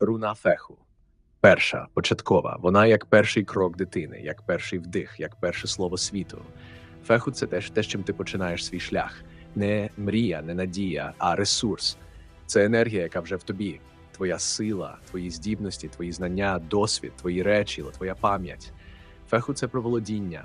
Руна феху. Перша, початкова. Вона як перший крок дитини, як перший вдих, як перше слово світу. Феху це теж те, з чим ти починаєш свій шлях. Не мрія, не надія, а ресурс. Це енергія, яка вже в тобі. Твоя сила, твої здібності, твої знання, досвід, твої речі, твоя пам'ять. Феху це про володіння.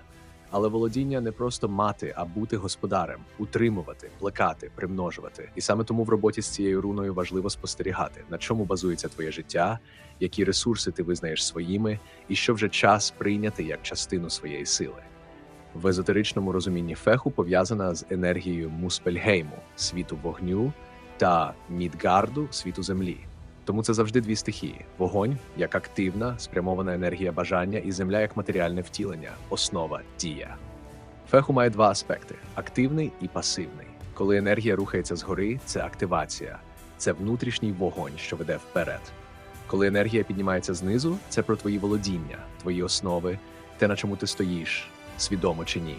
Але володіння не просто мати, а бути господарем, утримувати, плекати, примножувати. І саме тому в роботі з цією руною важливо спостерігати, на чому базується твоє життя, які ресурси ти визнаєш своїми, і що вже час прийняти як частину своєї сили. В езотеричному розумінні феху пов'язана з енергією Муспельгейму, світу вогню, та Мідгарду, світу землі. Тому це завжди дві стихії: вогонь як активна, спрямована енергія бажання, і земля як матеріальне втілення, основа дія. Феху має два аспекти: активний і пасивний. Коли енергія рухається згори, це активація, це внутрішній вогонь, що веде вперед. Коли енергія піднімається знизу, це про твої володіння, твої основи, те, на чому ти стоїш, свідомо чи ні.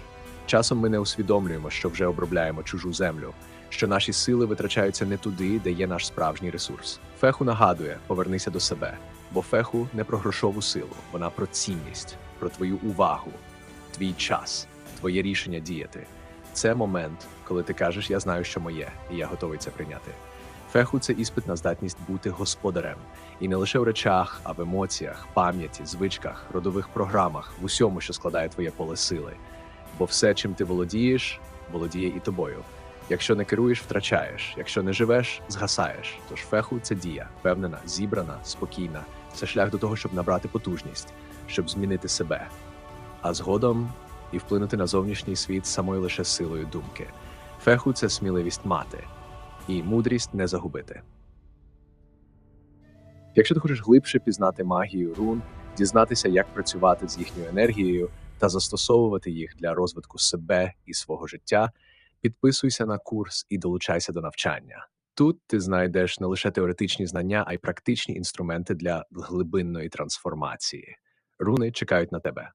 Часом ми не усвідомлюємо, що вже обробляємо чужу землю, що наші сили витрачаються не туди, де є наш справжній ресурс. Феху нагадує: повернися до себе, бо феху не про грошову силу, вона про цінність, про твою увагу, твій час, твоє рішення діяти. Це момент, коли ти кажеш, я знаю, що моє, і я готовий це прийняти. Феху це іспит на здатність бути господарем, і не лише в речах, а в емоціях, пам'яті, звичках, родових програмах, в усьому, що складає твоє поле сили. Бо все, чим ти володієш, володіє і тобою. Якщо не керуєш, втрачаєш. Якщо не живеш, згасаєш. Тож феху це дія, впевнена, зібрана, спокійна. Це шлях до того, щоб набрати потужність, щоб змінити себе, а згодом і вплинути на зовнішній світ самою лише силою думки. Феху це сміливість мати і мудрість не загубити. Якщо ти хочеш глибше пізнати магію рун, дізнатися, як працювати з їхньою енергією та застосовувати їх для розвитку себе і свого життя, підписуйся на курс і долучайся до навчання. Тут ти знайдеш не лише теоретичні знання, а й практичні інструменти для глибинної трансформації. Руни чекають на тебе.